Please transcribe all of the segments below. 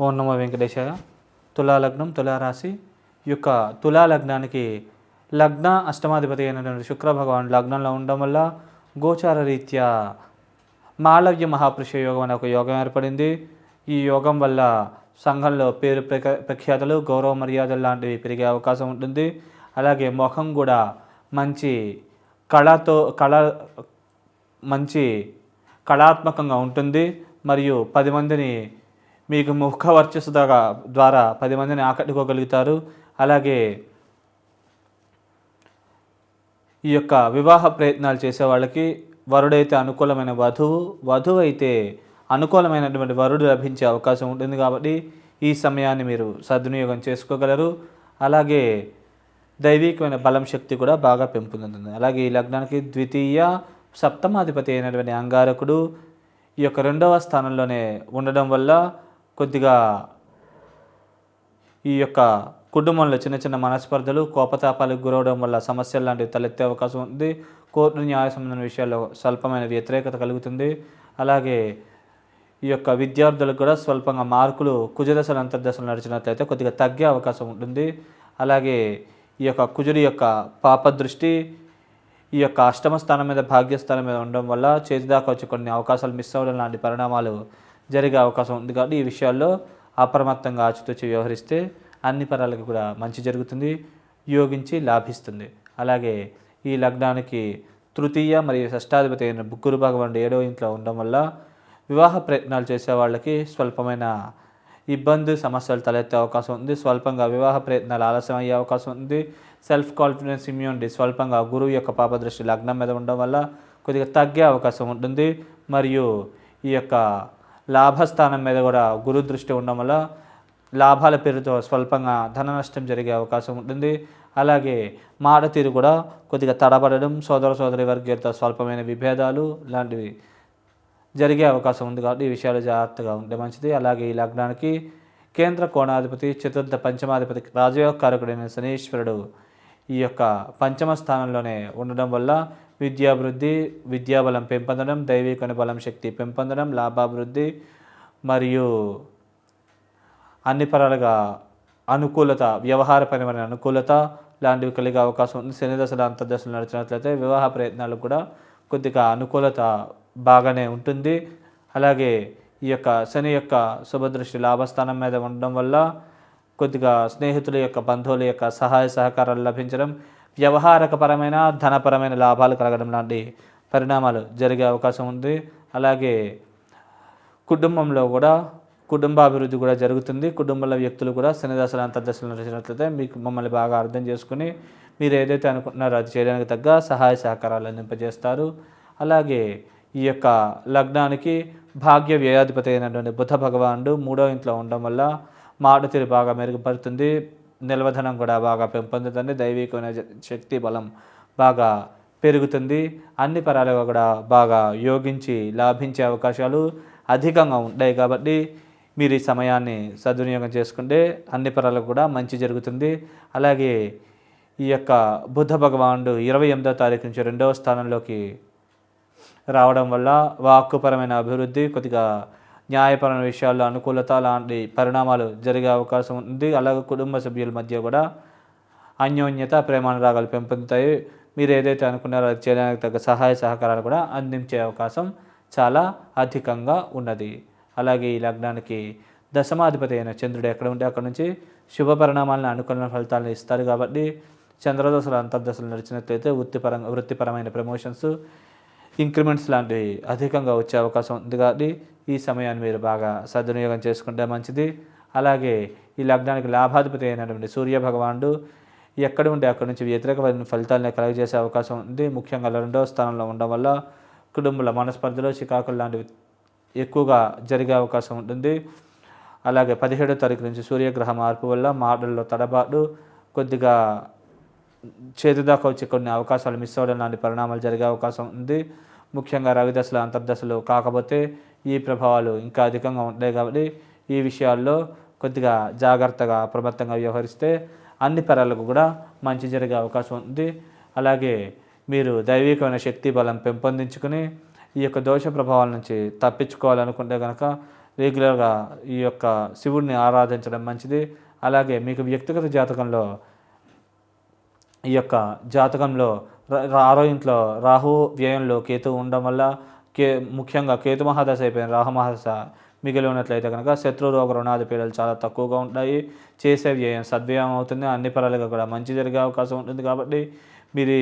ఓం నమో వెంకటేశాయ. తులాలగ్నం తులారాశి. యొక్క తులా లగ్నానికి లగ్న అష్టమాధిపతి అయినటువంటి శుక్రభగవాన్ లగ్నంలో ఉండడం వల్ల గోచార రీత్యా మాళవ్య మహాపురుష యోగం అనే ఒక యోగం ఏర్పడింది. ఈ యోగం వల్ల సంఘంలో పేరు ప్రఖ్యా ప్రఖ్యాతలు గౌరవ మర్యాదలు లాంటివి పెరిగే అవకాశం ఉంటుంది. అలాగే ముఖం కూడా మంచి కళతో కళ మంచి కళాత్మకంగా ఉంటుంది. మరియు పది మందిని మీకు ముఖ వర్చస్సు ద్వారా ద్వారా పది మందిని ఆకట్టుకోగలుగుతారు. అలాగే ఈ యొక్క వివాహ ప్రయత్నాలు చేసే వాళ్ళకి వరుడైతే అనుకూలమైన వధువు వధువు అయితే అనుకూలమైనటువంటి వరుడు లభించే అవకాశం ఉంటుంది కాబట్టి ఈ సమయాన్ని మీరు సద్వినియోగం చేసుకోగలరు. అలాగే దైవికమైన బలం శక్తి కూడా బాగా పెంపొందుతుంది. అలాగే ఈ లగ్నానికి ద్వితీయ సప్తమాధిపతి అయినటువంటి అంగారకుడు ఈ యొక్క రెండవ స్థానంలోనే ఉండడం వల్ల కొద్దిగా ఈ యొక్క కుటుంబంలో చిన్న చిన్న మనస్పర్ధలు కోపతాపాలకు గురవడం వల్ల సమస్యలు లాంటివి తలెత్తే అవకాశం ఉంది. కోర్టు న్యాయ సంబంధం విషయాల్లో స్వల్పమైన వ్యతిరేకత కలుగుతుంది. అలాగే ఈ యొక్క విద్యార్థులకు కూడా స్వల్పంగా మార్కులు కుజదశలు అంతర్దశలు నడిచినట్లయితే కొద్దిగా తగ్గే అవకాశం ఉంటుంది. అలాగే ఈ యొక్క కుజుడి యొక్క పాప దృష్టి ఈ యొక్క అష్టమ స్థానం మీద భాగ్యస్థానం మీద ఉండడం వల్ల చేతిదాకా వచ్చి కొన్ని అవకాశాలు మిస్ అవ్వడం లాంటి పరిణామాలు జరిగే అవకాశం ఉంది కాబట్టి ఈ విషయాల్లో అప్రమత్తంగా ఆచితూచి వ్యవహరిస్తే అన్ని పరాలకు కూడా మంచి జరుగుతుంది యోగించి లాభిస్తుంది. అలాగే ఈ లగ్నానికి తృతీయ మరియు షష్టాధిపతి అయిన గురు భగవానుడు ఏడవ ఇంట్లో ఉండడం వల్ల వివాహ ప్రయత్నాలు చేసే వాళ్ళకి స్వల్పమైన ఇబ్బంది సమస్యలు తలెత్తే అవకాశం ఉంది. స్వల్పంగా వివాహ ప్రయత్నాలు ఆలస్యం అయ్యే అవకాశం ఉంది. సెల్ఫ్ కాన్ఫిడెన్స్ ఇమ్యూనిటీ స్వల్పంగా గురువు యొక్క పాపదృష్టి లగ్నం మీద ఉండడం వల్ల కొద్దిగా తగ్గే అవకాశం ఉంటుంది. మరియు ఈ యొక్క లాభస్థానం మీద కూడా గురు దృష్టి ఉండడం వల్ల లాభాల పేరుతో స్వల్పంగా ధన నష్టం జరిగే అవకాశం ఉంటుంది. అలాగే మాట తీరు కూడా కొద్దిగా తడబడడం సోదర సోదరి వర్గీయులతో స్వల్పమైన విభేదాలు లాంటివి జరిగే అవకాశం ఉంది కాబట్టి ఈ విషయాలు జాగ్రత్తగా ఉంటే మంచిది. అలాగే ఈ లగ్నానికి కేంద్ర కోణాధిపతి చతుర్థ పంచమాధిపతి రాజయోగకారకుడైన శనీశ్వరుడు ఈ యొక్క పంచమ స్థానంలోనే ఉండడం వల్ల విద్యాభివృద్ధి విద్యాబలం పెంపొందడం దైవిక బలం శక్తి పెంపొందడం లాభాభివృద్ధి మరియు అన్ని పరాలుగా అనుకూలత వ్యవహారపరమైన అనుకూలత లాంటివి కలిగే అవకాశం ఉంది. శని దశలు అంతర్దశలు నడిచినట్లయితే వివాహ ప్రయత్నాలు కూడా కొద్దిగా అనుకూలత బాగానే ఉంటుంది. అలాగే ఈ యొక్క శని యొక్క శుభదృష్టి లాభస్థానం మీద ఉండడం వల్ల కొద్దిగా స్నేహితుల యొక్క బంధువుల యొక్క సహాయ సహకారాలు లభించడం వ్యవహారకపరమైన ధనపరమైన లాభాలు కలగడం లాంటి పరిణామాలు జరిగే అవకాశం ఉంది. అలాగే కుటుంబంలో కూడా కుటుంబాభివృద్ధి కూడా జరుగుతుంది. కుటుంబంలో వ్యక్తులు కూడా శనిదశలు అంతర్దశలు నడిచినట్లయితే మీకు మమ్మల్ని బాగా అర్థం చేసుకుని మీరు ఏదైతే అనుకుంటున్నారో అది చేయడానికి తగ్గ సహాయ సహకారాలు అందింపజేస్తారు. అలాగే ఈ యొక్క లగ్నానికి భాగ్య వ్యయాధిపతి అయినటువంటి బుధ భగవానుడు మూడో ఇంట్లో ఉండడం వల్ల మాట తీరు బాగా మెరుగుపడుతుంది నిల్వధనం కూడా బాగా పెంపొందుతుంది. దైవికమైన శక్తి బలం బాగా పెరుగుతుంది. అన్ని పరాలుగా కూడా బాగా యోగించి లాభించే అవకాశాలు అధికంగా ఉంటాయి కాబట్టి మీరు ఈ సమయాన్ని సద్వినియోగం చేసుకుంటే అన్ని పరాలకు కూడా మంచి జరుగుతుంది. అలాగే ఈ యొక్క బుద్ధ భగవానుడు ఇరవై ఎనిమిదో తారీఖు నుంచి రెండవ స్థానంలోకి రావడం వల్ల వాక్కుపరమైన అభివృద్ధి కొద్దిగా న్యాయపరమైన విషయాల్లో అనుకూలత లాంటి పరిణామాలు జరిగే అవకాశం ఉంది. అలాగే కుటుంబ సభ్యుల మధ్య కూడా అన్యోన్యత ప్రేమానురాగాలు పెంపొందుతాయి. మీరు ఏదైతే అనుకున్నారో అది చేయడానికి తగ్గ సహాయ సహకారాలు కూడా అందించే అవకాశం చాలా అధికంగా ఉన్నది. అలాగే ఈ లగ్నానికి దశమాధిపతి అయిన చంద్రుడు ఎక్కడ ఉంటే అక్కడ నుంచి శుభ పరిణామాలను అనుకూల ఫలితాలను ఇస్తారు. కాబట్టి చంద్రదశలు అంతర్దశలు నడిచినట్లయితే వృత్తిపరంగా వృత్తిపరమైన ప్రమోషన్స్ ఇంక్రిమెంట్స్ లాంటివి అధికంగా వచ్చే అవకాశం ఉంది కాబట్టి ఈ సమయాన్ని మీరు బాగా సద్వినియోగం చేసుకుంటే మంచిది. అలాగే ఈ లగ్నానికి లాభాధిపతి అయినటువంటి సూర్య భగవానుడు ఎక్కడ ఉంటే అక్కడి నుంచి వ్యతిరేకమైన ఫలితాలను కలగజేసే అవకాశం ఉంది. ముఖ్యంగా రెండవ స్థానంలో ఉండడం వల్ల కుటుంబంలో మనస్పర్ధలు చికాకులు లాంటివి ఎక్కువగా జరిగే అవకాశం ఉంటుంది. అలాగే పదిహేడో తారీఖు నుంచి సూర్యగ్రహ మార్పు వల్ల మాటల్లో తడబాటు కొద్దిగా చేతి దాకా వచ్చే కొన్ని అవకాశాలు మిస్ అవ్వడం లాంటి పరిణామాలు జరిగే అవకాశం ఉంది. ముఖ్యంగా రవిదశలు అంతర్దశలు కాకపోతే ఈ ప్రభావాలు ఇంకా అధికంగా ఉంటాయి కాబట్టి ఈ విషయాల్లో కొద్దిగా జాగ్రత్తగా అప్రమత్తంగా వ్యవహరిస్తే అన్ని పరాలకు కూడా మంచి జరిగే అవకాశం ఉంది అలాగే మీరు దైవికమైన శక్తి బలం పెంపొందించుకుని ఈ యొక్క దోష ప్రభావాల నుంచి తప్పించుకోవాలనుకుంటే కనుక రెగ్యులర్గా ఈ యొక్క శివుడిని ఆరాధించడం మంచిది. అలాగే మీకు వ్యక్తిగత జాతకంలో ఈ యొక్క జాతకంలో ఆరో ఇంట్లో రాహు వ్యయంలో కేతు ఉండడం వల్ల కే ముఖ్యంగా కేతు మహాదశ అయిపోయిన రాహు మహాదశ మిగిలి ఉన్నట్లయితే కనుక శత్రు రోగ రుణాది పీడలు చాలా తక్కువగా ఉంటాయి. చేసే వ్యయం సద్వ్యయం అవుతుంది. అన్ని పరాలుగా కూడా మంచి జరిగే అవకాశం ఉంటుంది కాబట్టి మీరు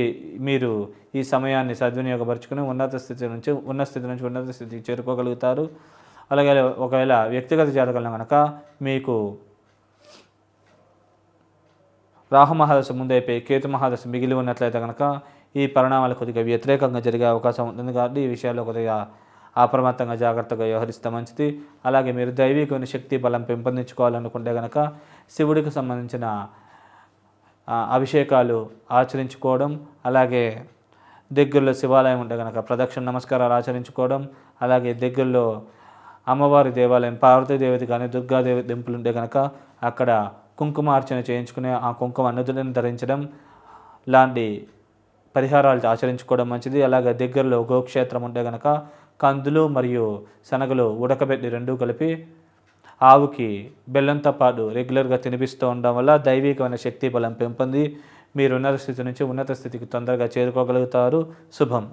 మీరు ఈ సమయాన్ని సద్వినియోగపరుచుకుని ఉన్నత స్థితి నుంచి ఉన్న స్థితి నుంచి ఉన్నత స్థితికి చేరుకోగలుగుతారు. అలాగే ఒకవేళ వ్యక్తిగత జాతకంలో కనుక మీకు రాహు మహాదశ ముందైపోయి కేతు మహాదశ మిగిలి ఉన్నట్లయితే కనుక ఈ పరిణామాలు కొద్దిగా వ్యతిరేకంగా జరిగే అవకాశం ఉంటుంది కాబట్టి ఈ విషయాల్లో కొద్దిగా అప్రమత్తంగా జాగ్రత్తగా వ్యవహరిస్తే మంచిది. అలాగే మీరు దైవికమైన శక్తి బలం పెంపొందించుకోవాలనుకుంటే కనుక శివుడికి సంబంధించిన అభిషేకాలు ఆచరించుకోవడం అలాగే దగ్గరలో శివాలయం ఉంటే కనుక ప్రదక్షిణ నమస్కారాలు ఆచరించుకోవడం అలాగే దగ్గరలో అమ్మవారి దేవాలయం పార్వతీదేవత కానీ దుర్గాదేవి టెంపుల్ ఉంటే కనుక అక్కడ కుంకుమార్చన చేయించుకునే ఆ కుంకుమ అన్నదులను ధరించడం లాంటి పరిహారాలు ఆచరించుకోవడం మంచిది. అలాగే దగ్గరలో గోక్షేత్రం ఉంటే కనుక కందులు మరియు శనగలు ఉడకబెట్టి రెండూ కలిపి ఆవుకి బెల్లంతో పాటు రెగ్యులర్గా తినిపిస్తూ ఉండడం వల్ల దైవికమైన శక్తి బలం పెంపొంది. మీరు ఉన్నత స్థితి నుంచి ఉన్నత స్థితికి తొందరగా చేరుకోగలుగుతారు. శుభం.